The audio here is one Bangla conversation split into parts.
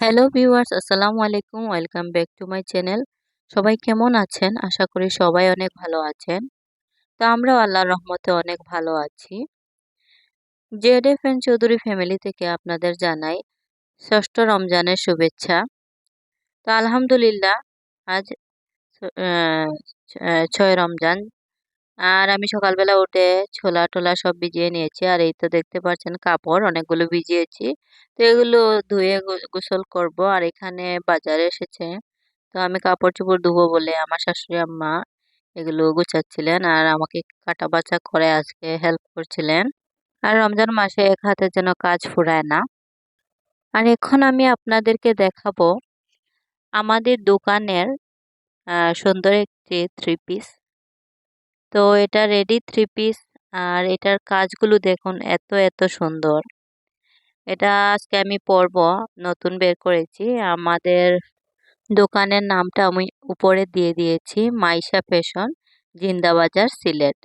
হ্যালো ভিউয়ার্স, আসসালামু আলাইকুম। Welcome back to my channel. সবাই কেমন আছেন? আশা করি সবাই অনেক ভালো আছেন। তো আমরাও আল্লাহর রহমতে অনেক ভালো আছি। Z F N Chowdhury family থেকে আপনাদের জানাই ষষ্ঠ রমজানের শুভেচ্ছা। তো আলহামদুলিল্লাহ, আজ ছয় রমজান আর আমি সকালবেলা উঠে ছোলা টোলা সব ভিজিয়ে নিয়েছি। আর এই তো দেখতে পাচ্ছেন কাপড়, অনেকগুলো ভিজিয়েছি। তো এগুলো ধুয়ে গোসল করব। আর এখানে বাজারে এসেছে। তো আমি কাপড় চোপড় ধুবো বলে আমার শাশুড়ি আম্মা এগুলো গুছাচ্ছিলেন। আর আমাকে কাটা বাছা করে আজকে হেল্প করছিলেন। আর রমজান মাসে এক হাতে যেন কাজ ফুরায় না। আর এখন আমি আপনাদেরকে দেখাবো আমাদের দোকানের সুন্দর একটি থ্রি পিস তো এটা রেডি থ্রি পিস আর এটার কাজগুলো দেখুন এত এত সুন্দর। এটা আজকে আমি পরব, নতুন বের করেছি। আমাদের দোকানের নামটা আমি উপরে দিয়ে দিয়েছি, মাইশা ফ্যাশন, জিন্দাবাজার সিলেট।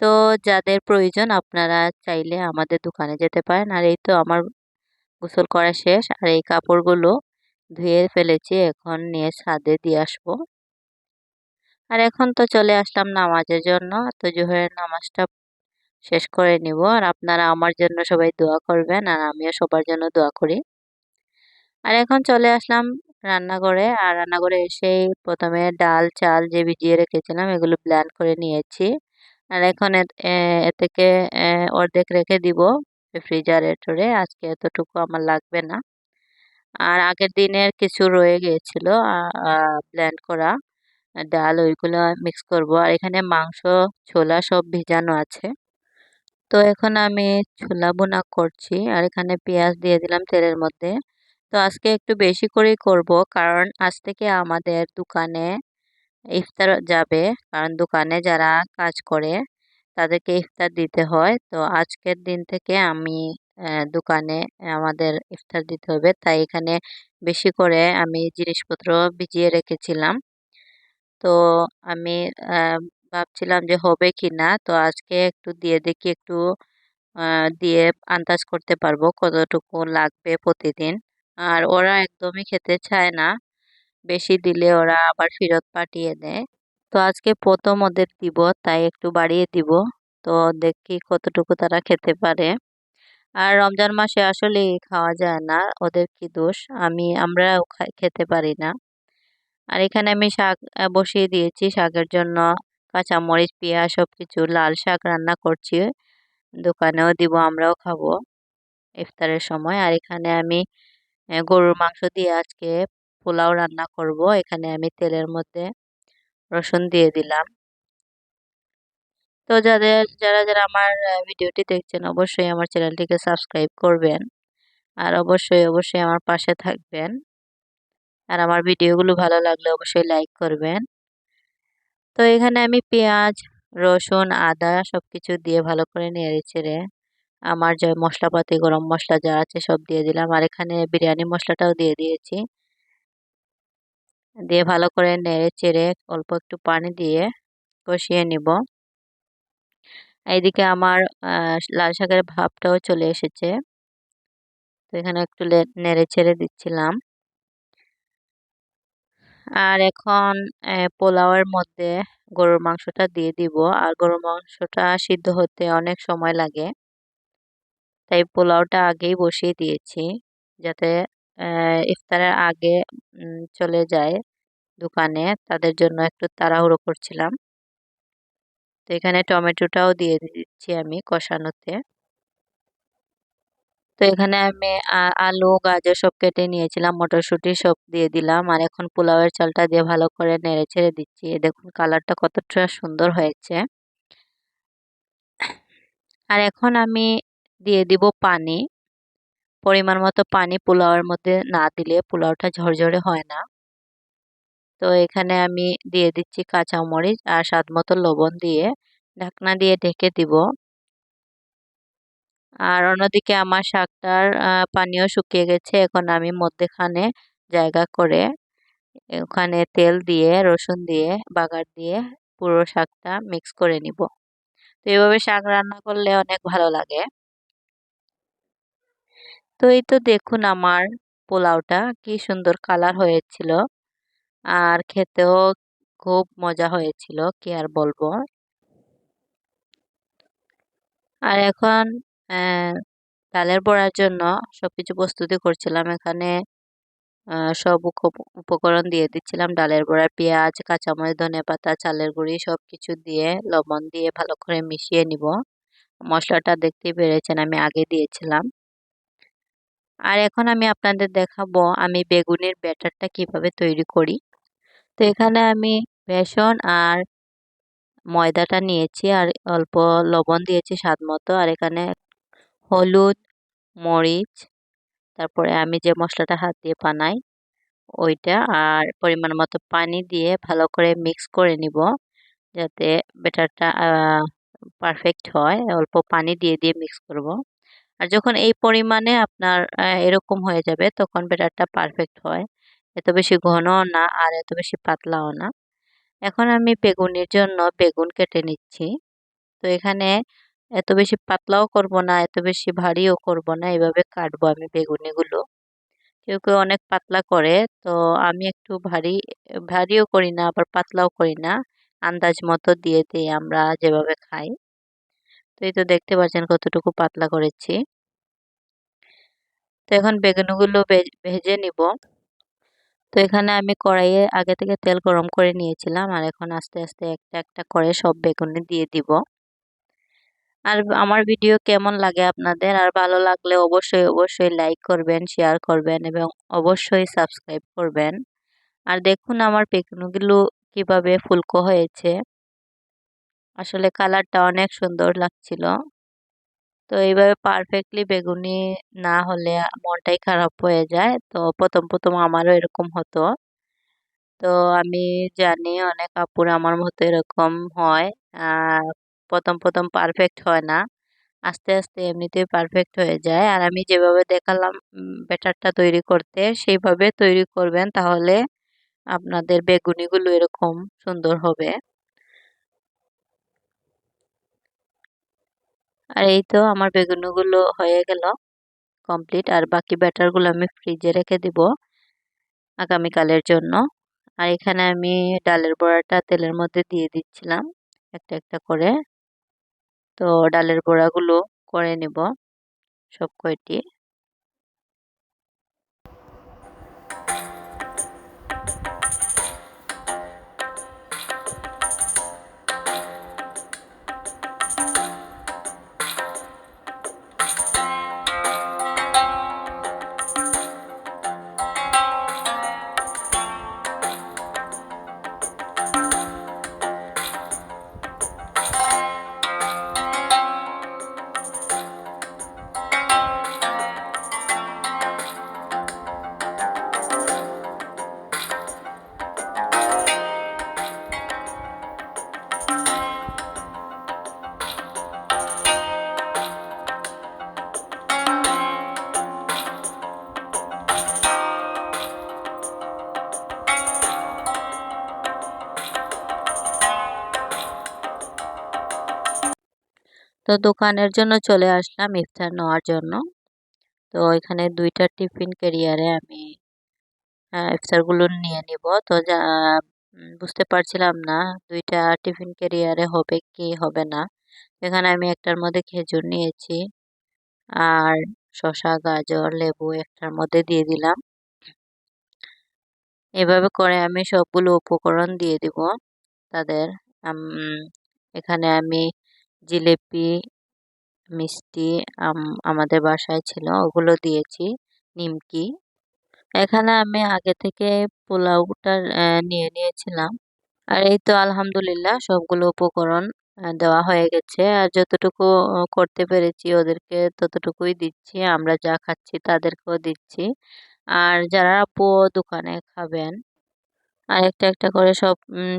তো যাদের প্রয়োজন আপনারা চাইলে আমাদের দোকানে যেতে পারেন। আর এই তো আমার গোসল করা শেষ। আর এই কাপড়গুলো ধুয়ে ফেলেছি, এখন নিয়ে ছাদে দিয়ে আসব। আর এখন তো চলে আসলাম নামাজের জন্য, তো জোহরের নামাজটা শেষ করে নিব। আর আপনারা আমার জন্য সবাই দোয়া করবেন, আর আমিও সবার জন্য দোয়া করি। আর এখন চলে আসলাম রান্নাঘরে, আর রান্নাঘরে এসেই প্রথমে ডাল, চাল যে ভিজিয়ে রেখেছিলাম, এগুলো ব্ল্যান্ড করে নিয়েছি। আর এখন এ থেকে অর্ধেক রেখে দিব রেফ্রিজারেটরে, আজকে এতটুকু আমার লাগবে না। আর আগের দিনের কিছু রয়ে গিয়েছিল ব্ল্যান্ড করা। ডাল ওইগুলো মিক্স করব। আর এখানে মাংস, ছোলা সব ভেজানো আছে। তো এখন আমি ছোলা বোনা করছি। আর এখানে পেঁয়াজ দিয়ে দিলাম তেলের মধ্যে। তো আজকে একটু বেশি করেই করব, কারণ আজ থেকে আমাদের দোকানে ইফতার যাবে। কারণ দোকানে যারা কাজ করে, তাদেরকে ইফতার দিতে হয়। তো আজকের দিন থেকে আমি দোকানে আমাদের ইফতার দিতে হবে। তাই এখানে বেশি করে আমি জিনিসপত্র ভিজিয়ে রেখেছিলাম। তো আমি ভাবছিলাম যে হবে কি না তো আজকে একটু দিয়ে দেখি, একটু দিয়ে আন্দাজ করতে পারব কতটুকু লাগবে প্রতিদিন। আর ওরা একদমই খেতে চায় না। বেশি দিলে ওরা আবার ফেরত পাঠিয়ে দেয়। তো আজকে প্রথম ওদের দিব, তাই একটু বাড়িয়ে দিব। তো দেখি কতটুকু তারা খেতে পারে। আর রমজান মাসে আসলে খাওয়া যায় না, ওদের কি দোষ? আমি, আমরাও খেতে পারি না। আর এখানে আমি শাক বসিয়ে দিয়েছি শাকের জন্য। কাঁচামরিচ, পেঁয়াজ সব কিছু লাল শাক রান্না করছি। দোকানেও দিব, আমরাও খাব ইফতারের সময়। আর এখানে আমি গরুর মাংস দিয়ে আজকে পোলাও রান্না করব। এখানে আমি তেলের মধ্যে রসুন দিয়ে দিলাম। তো যাদের, যারা যারা আমার ভিডিওটি দেখছেন, অবশ্যই আমার চ্যানেলটিকে সাবস্ক্রাইব করবেন। আর অবশ্যই অবশ্যই আমার পাশে থাকবেন। আর আমার ভিডিওগুলো ভালো লাগলে অবশ্যই লাইক করবেন। তো এখানে আমি পেঁয়াজ, রসুন, আদা সব কিছু দিয়ে ভালো করে নেড়ে চেড়ে আমার যে মশলাপাতি, গরম মশলা যা আছে সব দিয়ে দিলাম। আর এখানে বিরিয়ানি মশলাটাও দিয়ে দিয়েছি। দিয়ে ভালো করে নেড়ে চেড়ে অল্প একটু পানি দিয়ে কষিয়ে নিব। এইদিকে আমার লাল শাকের ভাবটাও চলে এসেছে। তো এখানে একটু নেড়ে ছেড়ে দিচ্ছিলাম। আর এখন পোলাওয়ের মধ্যে গরুর মাংসটা দিয়ে দিব। আর গরুর মাংসটা সিদ্ধ হতে অনেক সময় লাগে। তাই পোলাওটা আগেই বসিয়ে দিয়েছি যাতে ইফতারের আগে চলে যায় দোকানে। তাদের জন্য একটু তাড়াহুড়ো করছিলাম। তো এখানে টমেটোটাও দিয়ে দিচ্ছি আমি কষানোতে। তো এখানে আমি আলু, গাজর সব কেটে নিয়েছিলাম, মটরশুঁটি সব দিয়ে দিলাম আর এখন পোলাওয়ের চালটা দিয়ে ভালো করে নেড়ে ছেড়ে দিচ্ছি। দেখুন কালারটা কতটা সুন্দর হয়েছে। আর এখন আমি দিয়ে দিব পানি। পরিমাণ মতো পানি পোলাওয়ের মধ্যে না দিলে পোলাওটা ঝরঝরে হয় না। তো এখানে আমি দিয়ে দিচ্ছি কাঁচামরিচ আর স্বাদ মতো লবণ দিয়ে ঢাকনা দিয়ে ঢেকে দিব। আর অন্যদিকে আমার শাকটার পানিও শুকিয়ে গেছে। এখন আমি মধ্যেখানে জায়গা করে ওখানে তেল দিয়ে, রসুন দিয়ে, বাগার দিয়ে পুরো শাকটা মিক্স করে নিব। তো এইভাবে শাক রান্না করলে অনেক ভালো লাগে। তো এই তো দেখুন আমার পোলাওটা কি সুন্দর কালার হয়েছিল। আর খেতেও খুব মজা হয়েছিল, কি আর বলব। আর এখন ডালের বড়ার জন্য সবকিছু প্রস্তুতি করছিলাম। এখানে সব উপকরণ দিয়ে দিচ্ছিলাম। ডালের বড়া পেঁয়াজ, কাঁচামরিচ, ধনে পাতা, চালের গুঁড়ি সব কিছু দিয়ে, লবণ দিয়ে ভালো করে মিশিয়ে নিব। মশলাটা দেখতেই পেরেছেন, আমি আগে দিয়েছিলাম। আর এখন আমি আপনাদের দেখাবো আমি বেগুনের ব্যাটারটা কীভাবে তৈরি করি। তো এখানে আমি বেসন আর ময়দাটা নিয়েছি আর অল্প লবণ দিয়েছি স্বাদ মতো। আর এখানে হলুদ, মরিচ, তারপরে আমি যে মশলাটা হাত দিয়ে বানাই, ওইটা আর পরিমাণ মতো পানি দিয়ে ভালো করে মিক্স করে নিব যাতে ব্যাটারটা পারফেক্ট হয়। অল্প পানি দিয়ে দিয়ে মিক্স করব। আর যখন এই পরিমাণে আপনার এরকম হয়ে যাবে, তখন ব্যাটারটা পারফেক্ট হয়। এত বেশি ঘনও না আর এত বেশি পাতলাও না। এখন আমি বেগুনের জন্য বেগুন কেটে নিচ্ছি। তো এখানে এত বেশি পাতলাও করব না, এত বেশি ভারীও করব না, এভাবে কাটবো আমি বেগুনিগুলো। কেউ কেউ অনেক পাতলা করে, তো আমি একটু ভারী, ভারীও করি না, আবার পাতলাও করি না। আন্দাজ মতো দিয়ে দিই আমরা যেভাবে খাই। তো এই তো দেখতে পাচ্ছেন কতটুকু পাতলা করেছি। তো এখন বেগুনগুলো ভেজে নিব। তো এখানে আমি কড়াইয়ে আগে থেকে তেল গরম করে নিয়েছিলাম, আর এখন আস্তে আস্তে একটা একটা করে সব বেগুনে দিয়ে দিব। আর আমার ভিডিও কেমন লাগে আপনাদের? আর ভালো লাগলে অবশ্যই অবশ্যই লাইক করবেন শেয়ার করবেন এবং অবশ্যই সাবস্ক্রাইব করবেন। আর দেখুন আমার বেগুনগুলো কীভাবে ফুলকো হয়েছে। আসলে কালারটা অনেক সুন্দর লাগছিল। তো এইভাবে পারফেক্টলি বেগুনি না হলে মনটাই খারাপ হয়ে যায়। তো প্রথম প্রথম আমারও এরকম হতো। তো আমি জানি অনেক আপুর আমার মতো এরকম হয়। প্রথম প্রথম পারফেক্ট হয় না। আস্তে আস্তে এমনিতেই পারফেক্ট হয়ে যায়। আর আমি যেভাবে দেখালাম ব্যাটারটা তৈরি করতে, সেইভাবে তৈরি করবেন তাহলে আপনাদের বেগুনিগুলো এরকম সুন্দর হবে। আর এই তো আমার বেগুনগুলো হয়ে গেল কমপ্লিট আর বাকি ব্যাটারগুলো আমি ফ্রিজে রেখে দিব আগামীকালের জন্য। আর এখানে আমি ডালের বড়াটা তেলের মধ্যে দিয়ে দিচ্ছিলাম একটা একটা করে। তো ডালের বড়াগুলো করে নেব সব কয়টি। তো দোকানের জন্য চলে আসলাম ইফতার নেওয়ার জন্য। তো এখানে দুইটা টিফিন ক্যারিয়ারে আমি ইফতারগুলো নিয়ে নিব। তো বুঝতে পারছিলাম না দুইটা টিফিন ক্যারিয়ারে হবে কি হবে না। এখানে আমি একটার মধ্যে খেজুর নিয়েছি আর শশা গাজর, লেবু একটার মধ্যে দিয়ে দিলাম। এভাবে করে আমি সবগুলো উপকরণ দিয়ে দিব তাদের। এখানে আমি জিলেপি, মিষ্টি আমাদের বাসায় ছিল, ওগুলো দিয়েছি, নিমকি। এখানে আমি আগে থেকে পোলাওটা নিয়ে নিয়েছিলাম। আর এই তো আলহামদুলিল্লাহ সবগুলো উপকরণ দেওয়া হয়ে গেছে। আর যতটুকু করতে পেরেছি ওদেরকে ততটুকুই দিচ্ছি। আমরা যা খাচ্ছি তাদেরকেও দিচ্ছি। আর যারা আপু দোকানে খাবেন আর একটা একটা করে সব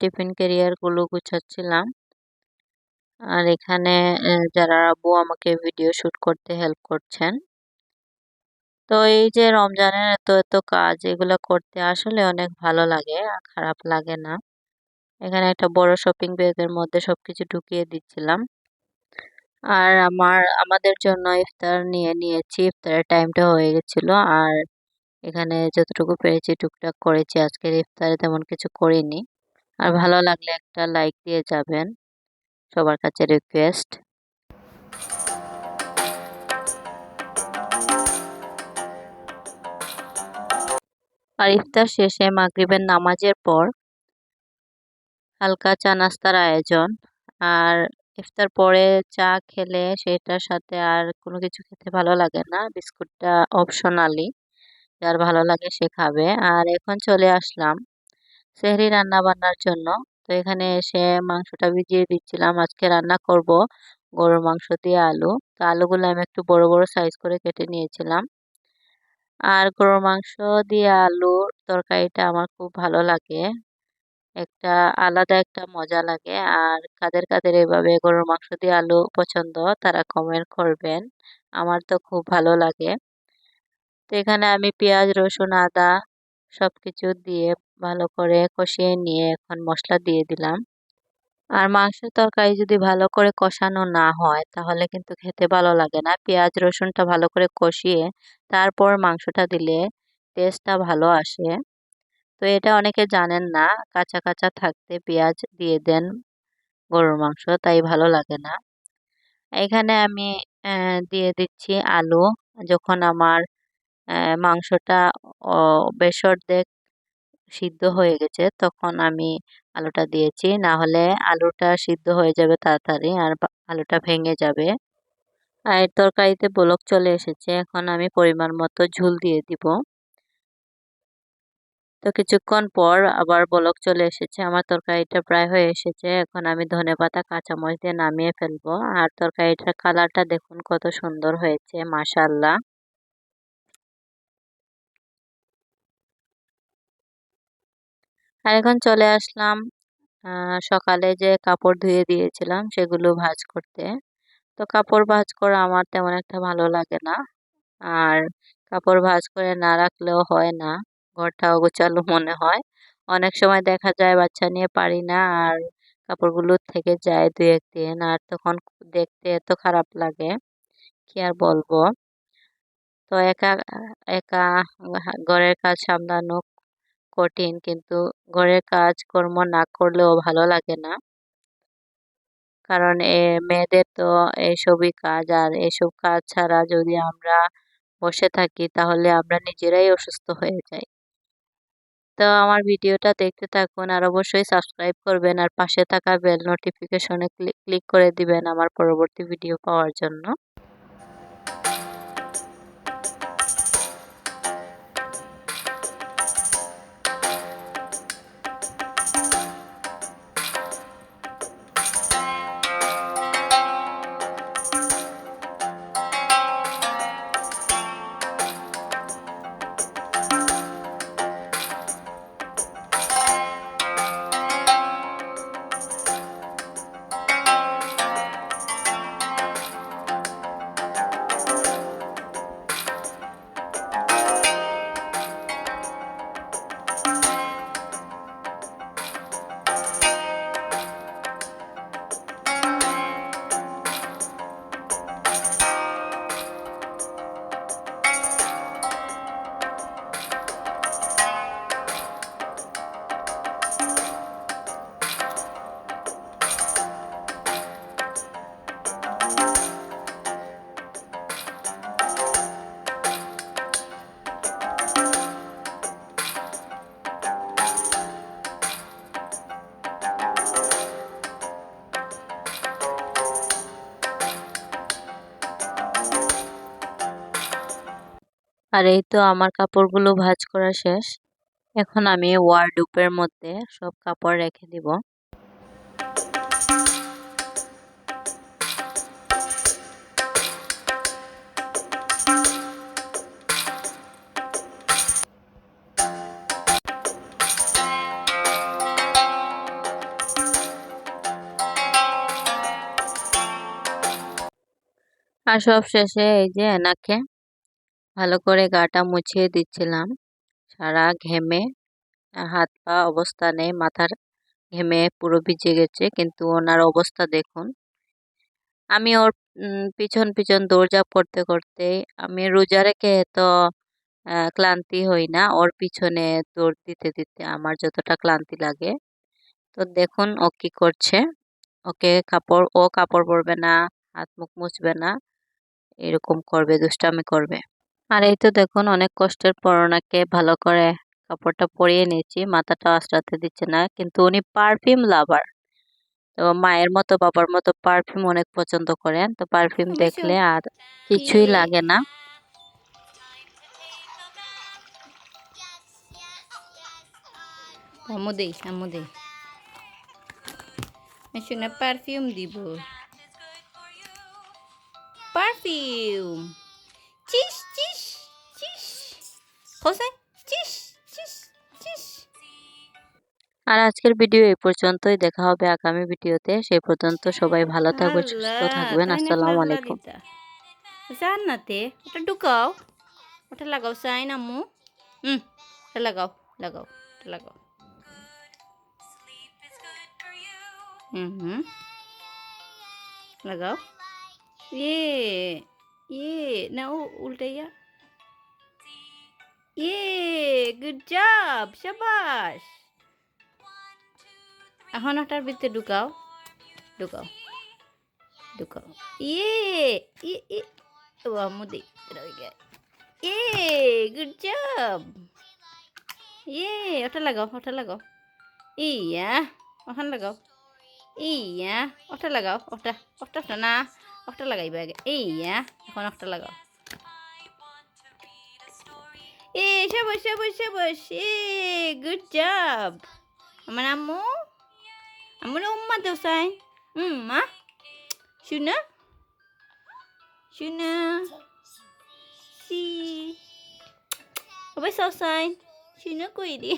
টিফিন ক্যারিয়ারগুলো গুছাচ্ছিলাম। আর এখানে যারা আব্বু আমাকে ভিডিও শ্যুট করতে হেল্প করছেন। তো এই যে রমজানের এত এত কাজ, এগুলো করতে আসলে অনেক ভালো লাগে খারাপ লাগে না। এখানে একটা বড় শপিং ব্যাগের মধ্যে সবকিছু ঢুকিয়ে দিচ্ছিলাম। আর আমার, আমাদের জন্য ইফতার নিয়ে নিয়েছি, ইফতারের টাইমটা হয়ে গেছিল। আর এখানে যতটুকু পেরেছি টুকটাক করেছি, আজকের ইফতারে তেমন কিছু করিনি। আর ভালো লাগলে একটা লাইক দিয়ে যাবেন। সবার কাছে রিকোয়েস্ট আর ইফতার শেষে মাগরিবের নামাজের পর হালকা চা নাস্তার আয়োজন। আর ইফতার পরে চা খেলে সেটার সাথে আর কোনো কিছু খেতে ভালো লাগে না। বিস্কুটটা অপশনালি যার ভালো লাগে সে খাবে। আর এখন চলে আসলাম সেহরি রান্না বান্নার জন্য। তো এখানে এসে মাংসটা ভিজিয়ে দিচ্ছিলাম। আজকে রান্না করব গরুর মাংস দিয়ে আলু। তো আলুগুলো আমি একটু বড় বড় সাইজ করে কেটে নিয়েছিলাম। আর গরুর মাংস দিয়ে আলুর তরকারিটা আমার খুব ভালো লাগে। একটা আলাদা একটা মজা লাগে। আর কাদের কাদের এভাবে গরুর মাংস দিয়ে আলু পছন্দ, তারা কমেন্ট করবেন। আমার তো খুব ভালো লাগে। তো এখানে আমি পেঁয়াজ, রসুন, আদা সব কিছু দিয়ে ভালো করে কষিয়ে নিয়ে এখন মশলা দিয়ে দিলাম। আর মাংসের তরকারি যদি ভালো করে কষানো না হয়, তাহলে কিন্তু খেতে ভালো লাগে না। পেঁয়াজ, রসুনটা ভালো করে কষিয়ে তারপর মাংসটা দিলে টেস্টটা ভালো আসে। তো এটা অনেকে জানেন না, কাঁচা কাঁচা থাকতে পেঁয়াজ দিয়ে দেন গরুর মাংস, তাই ভালো লাগে না। এখানে আমি দিয়ে দিচ্ছি আলু। যখন আমার মাংসটা বেশ অর্ধেক সিদ্ধ হয়ে গেছে, তখন আমি আলুটা দিয়েছি। না হলে আলুটা সিদ্ধ হয়ে যাবে তাড়াতাড়ি আর আলুটা ভেঙে যাবে। আর তরকারিতে বলক চলে এসেছে। এখন আমি পরিমাণ মতো ঝুল দিয়ে দিব। তো কিছুক্ষণ পর আবার বলক চলে এসেছে। আমার তরকারিটা প্রায় হয়ে এসেছে। এখন আমি ধনে পাতা, কাঁচামরিচ দিয়ে নামিয়ে ফেলব। আর তরকারিটার কালারটা দেখুন কত সুন্দর হয়েছে মাসাল্লাহ আর এখন চলে আসলাম সকালে যে কাপড় ধুয়ে দিয়েছিলাম সেগুলো ভাজ করতে। তো কাপড় ভাজ করা আমার তেমন একটা ভালো লাগে না। আর কাপড় ভাজ করে না রাখলেও হয় না, ঘরটা অগোছালো মনে হয়। অনেক সময় দেখা যায় বাচ্চা নিয়ে পারি না আর কাপড়গুলো থেকে যায় দু একদিন আর তখন দেখতে এত খারাপ লাগে, কি আর বলব? তো একা একা ঘরের কাজ সামলানো কঠিন, কিন্তু ঘরের কাজকর্ম না করলেও ভালো লাগে না। কারণ এ মেয়েদের তো এসবই কাজ, আর এসব কাজ ছাড়া যদি আমরা বসে থাকি, তাহলে আমরা নিজেরাই অসুস্থ হয়ে যাই। তো আমার ভিডিওটা দেখতে থাকুন, আর অবশ্যই সাবস্ক্রাইব করবেন, আর পাশে থাকা বেল নোটিফিকেশনে ক্লিক করে দিবেন আমার পরবর্তী ভিডিও পাওয়ার জন্য। আর এই তো আমার কাপড়গুলো ভাঁজ করা শেষ। এখন আমি ওয়ার্ডুপের মধ্যে সব কাপড় রেখে দিব। আর সব শেষে এই যে এনাকে ভালো করে গাটা মুছিয়ে দিচ্ছিলাম। সারা ঘেমে, হাত পা অবস্থা নেই, মাথার ঘেমে পুরো ভিজে গেছে, কিন্তু ওনার অবস্থা দেখুন। আমি ওর পিছন পিছন দৌড়ঝাঁপ করতে করতে, আমি রোজা রেখে তো ক্লান্তি হই না, ওর পিছনে দৌড় দিতে দিতে আমার যতটা ক্লান্তি লাগে। তো দেখুন ও কি করছে। ওকে কাপড়, ও কাপড় পরবে না, হাত মুখ মুছবে না, এরকম করবে, দুষ্টামি করবে। আর এই তো দেখুন অনেক কষ্টের পর ওনাকে ভালো করে কাপড়টা পরিয়ে নিয়েছি। মাথাটা আশ্রাতে দিচ্ছে না কিন্তু উনি পারফিউম লাভার তো মায়ের মতো বাবার মতো পারফিউম অনেক পছন্দ করেন। তো পারফিউম দেখলে আর কিছুই লাগে না। আম্মু দেই আম্মু দেই শুনে পারফিউম দিব। পারফিউম চিস চিস হোসেন চিস চিস চিস আর আজকের ভিডিও এই পর্যন্তই দেখা হবে আগামী ভিডিওতে সেই পর্যন্ত সবাই ভালো থাকবেন সুস্থ আল্লাহ, থাকবেন তাই না আসসালামু খেলা আলাইকুম দিতা? জান্নাতে ওটা ঢুকাও ওটা লাগাও সাইন আম্মু হুম ওটা লাগাও লাগাও ওটা লাগাও হুম হুম লাগাও ये ये ना उ उल्टाइया ये গুড জব শাবাশ এখন ওটার ভিতরে ঢুকাও। ঢুকাও। ঢুকাও। ইয়ে ইয়ে ইয়ে ও গেছে। ইয়ে গুড জব ইয়ে ওটা লাগাও ওটা লাগাও। ইয়া ওখানে লাগাও। ইয়া ওটা লাগাও ওটা ওটা না ওটা লাগাইবে আগে। ইয়া এখন ওটা লাগাও। এ সবাস সবাস সবাস এ গুড জব আমার আম্মু? আমার উম্মা দেও সাই উম্মা শুনা। শুনা। সি। ওবে সাও সাই শুনা কই দি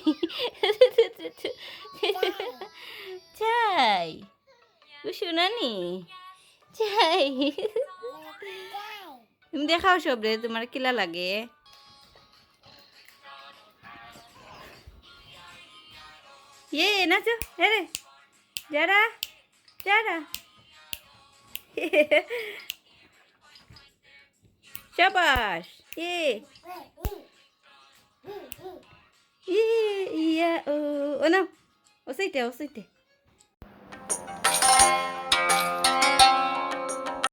চাই। শুনানি? চাই। তুমি দেখাও সব রে, তোমার কিলা লাগে? ఏ నాచు అరే జారా జారా శబాష్ ఏ ইয়া ও ও না ওসাইতে ওসাইতে